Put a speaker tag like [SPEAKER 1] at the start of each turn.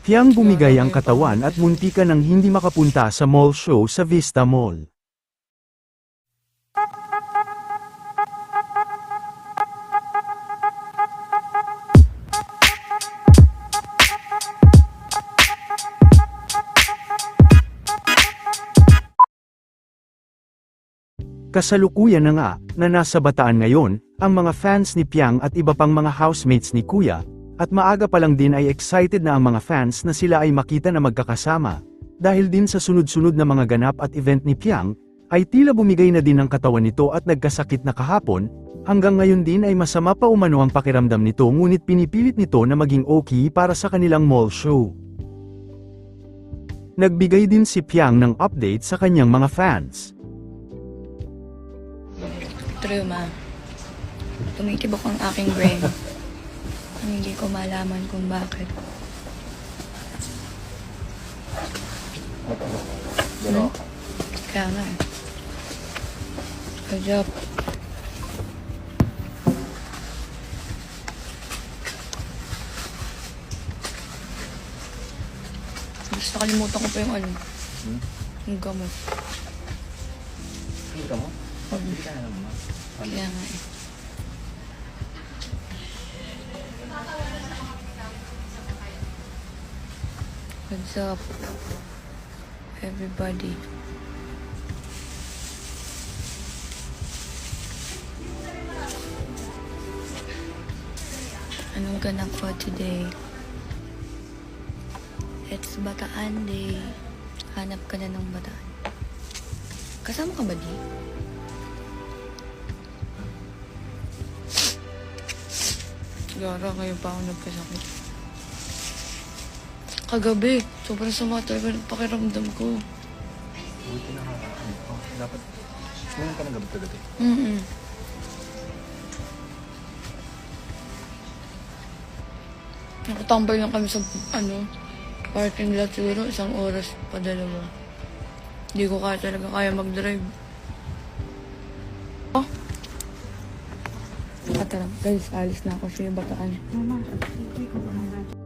[SPEAKER 1] Tiyang bumigay ang katawan at muntika nang hindi makapunta sa mall show sa Vista Mall. Kasalukuyan na nga, na nasa bataan ngayon, ang mga fans ni Piang at iba pang mga housemates ni Kuya, at maaga pa lang din ay excited na ang mga fans na sila ay makita na magkakasama. Dahil din sa sunod-sunod na mga ganap at event ni Piang, ay tila bumigay na din ang katawan nito at nagkasakit na kahapon, hanggang ngayon din ay masama pa umano ang pakiramdam nito ngunit pinipilit nito na maging okay para sa kanilang mall show. Nagbigay din si Piang ng update sa kanyang mga fans.
[SPEAKER 2] True, ma. Tumitibok ang aking brain. Ang hindi ko malaman kung bakit. Hmm? Kaya nga eh. Good job. Gusto nakalimutan ko pa yung ano. Yung gamot.
[SPEAKER 3] Ka mo? Hindi ka na naman.
[SPEAKER 2] Kaya nga eh. What's up, everybody? Anong ganap for today? It's Bataan Day. Hanap ka na ng bataan. Kasama ka ba, di? Gara, ngayon pa ako nagkasakit. Kagabi, sobrang sama talaga ng pakiramdam ko.
[SPEAKER 3] Buti na ano ko. Dapat, ngayon ka ng gabi kagabi.
[SPEAKER 2] Mm-mm. Nakatambay lang kami sa, ano, parking lot siguro, isang oras pa dalawa. Hindi ko kaya talaga kaya mag-drive. Oh. Tara, guys, alis na ako sa bataan.
[SPEAKER 4] Mama, hindi ko.